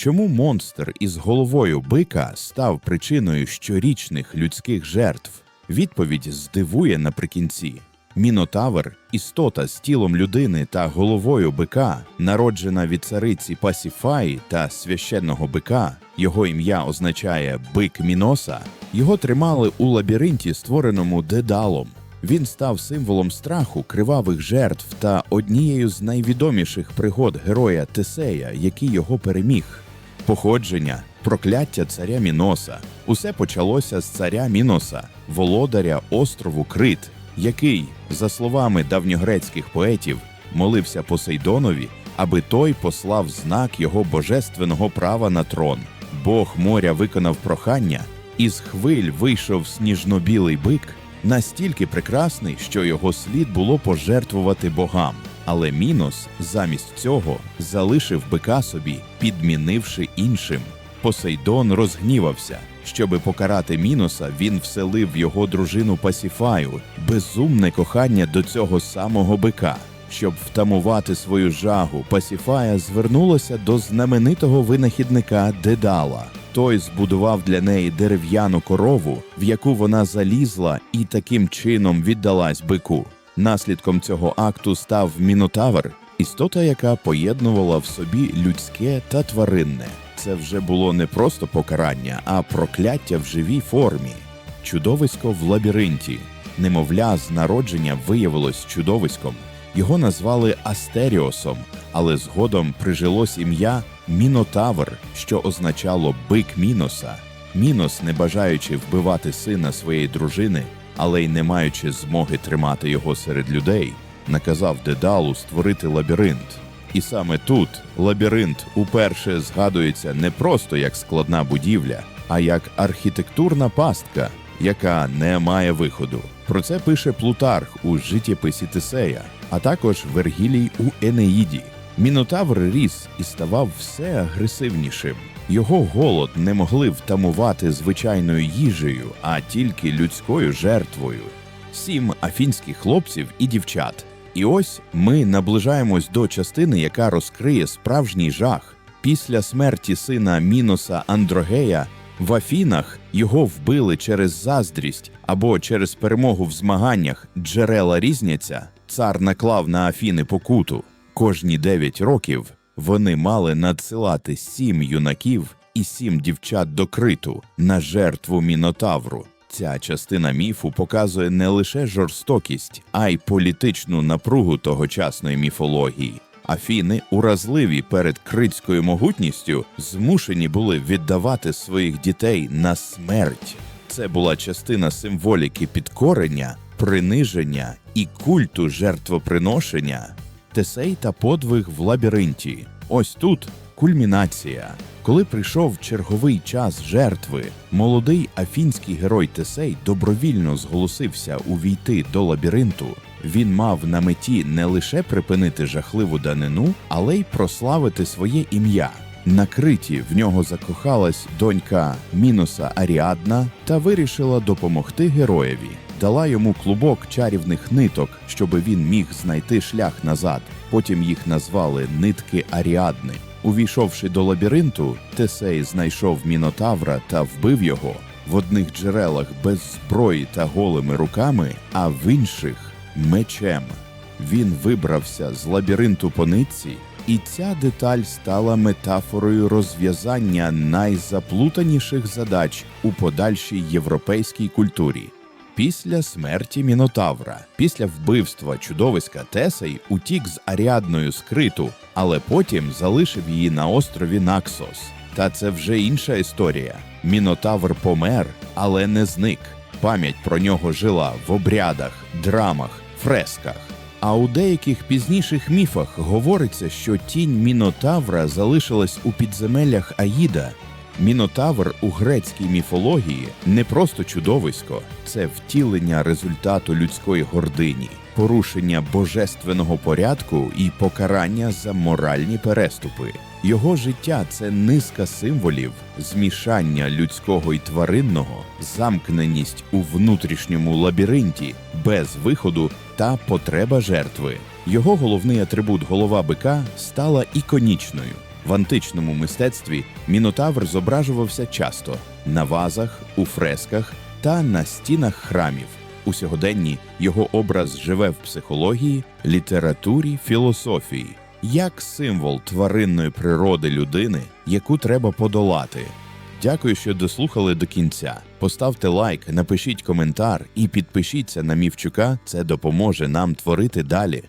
Чому монстр із головою бика став причиною щорічних людських жертв? Відповідь здивує наприкінці. Мінотавр істота з тілом людини та головою бика, народжена від цариці Пасіфаї та священного бика. Його ім'я означає бик Міноса. Його тримали у лабіринті, створеному дедалом. Він став символом страху, кривавих жертв та однією з найвідоміших пригод героя Тесея, який його переміг. Походження, прокляття царя Міноса. Усе почалося з царя Міноса, володаря острову Крит, який, за словами давньогрецьких поетів, молився Посейдонові, аби той послав знак його божественного права на трон. Бог моря виконав прохання, із хвиль вийшов сніжно-білий бик, настільки прекрасний, що його слід було пожертвувати богам. Але Мінос замість цього залишив бика собі, підмінивши іншим. Посейдон розгнівався. Щоби покарати Міноса, він вселив в його дружину Пасіфаю безумне кохання до цього самого бика. Щоб втамувати свою жагу, Пасіфая звернулася до знаменитого винахідника Дедала. Той збудував для неї дерев'яну корову, в яку вона залізла і таким чином віддалась бику. Наслідком цього акту став мінотавр, істота, яка поєднувала в собі людське та тваринне. Це вже було не просто покарання, а прокляття в живій формі. Чудовисько в лабіринті. Немовля з народження виявилось чудовиськом. Його назвали Астеріосом, але згодом прижилось ім'я Мінотавр, що означало бик Міноса. Мінос, не бажаючи вбивати сина своєї дружини, але й не маючи змоги тримати його серед людей, наказав Дедалу створити лабіринт. І саме тут лабіринт уперше згадується не просто як складна будівля, а як архітектурна пастка, яка не має виходу. Про це пише Плутарх у життєписі Тесея, а також Вергілій у Енеїді. Мінотавр ріс і ставав все агресивнішим. Його голод не могли втамувати звичайною їжею, а тільки людською жертвою. Сім афінських хлопців і дівчат. І ось ми наближаємось до частини, яка розкриє справжній жах. Після смерті сина Міноса Андрогея в Афінах його вбили через заздрість або через перемогу в змаганнях джерела різняться. Цар наклав на Афіни покуту. Кожні дев'ять років вони мали надсилати сім юнаків і сім дівчат до криту на жертву мінотавру. Ця частина міфу показує не лише жорстокість, а й політичну напругу тогочасної міфології. Афіни, уразливі перед критською могутністю, змушені були віддавати своїх дітей на смерть. Це була частина символіки підкорення, приниження і культу жертвоприношення. Тесей та подвиг в лабіринті. Ось тут кульмінація. Коли прийшов черговий час жертви, молодий афінський герой Тесей добровільно зголосився увійти до лабіринту. Він мав на меті не лише припинити жахливу данину, але й прославити своє ім'я. На криті в нього закохалась донька Міноса Аріадна та вирішила допомогти героєві. Дала йому клубок чарівних ниток, щоби він міг знайти шлях назад. Потім їх назвали нитки Аріадни. Увійшовши до лабіринту, Тесей знайшов мінотавра та вбив його в одних джерелах без зброї та голими руками, а в інших мечем. Він вибрався з лабіринту по нитці, і ця деталь стала метафорою розв'язання найзаплутаніших задач у подальшій європейській культурі. Після смерті Мінотавра, після вбивства чудовиська Тесей утік з Аріадною скриту, але потім залишив її на острові Наксос. Та це вже інша історія. Мінотавр помер, але не зник. Пам'ять про нього жила в обрядах, драмах, фресках. А у деяких пізніших міфах говориться, що тінь Мінотавра залишилась у підземеллях Аїда. Мінотавр у грецькій міфології не просто чудовисько, це втілення результату людської гордині, порушення божественного порядку і покарання за моральні переступи. Його життя це низка символів, змішання людського і тваринного, замкненість у внутрішньому лабіринті, без виходу та потреба жертви. Його головний атрибут голова бика стала іконічною. В античному мистецтві мінотавр зображувався часто на вазах, у фресках та на стінах храмів. У сьогоденні його образ живе в психології, літературі, філософії як символ тваринної природи людини, яку треба подолати. Дякую, що дослухали до кінця. Поставте лайк, напишіть коментар і підпишіться на Мівчука. Це допоможе нам творити далі.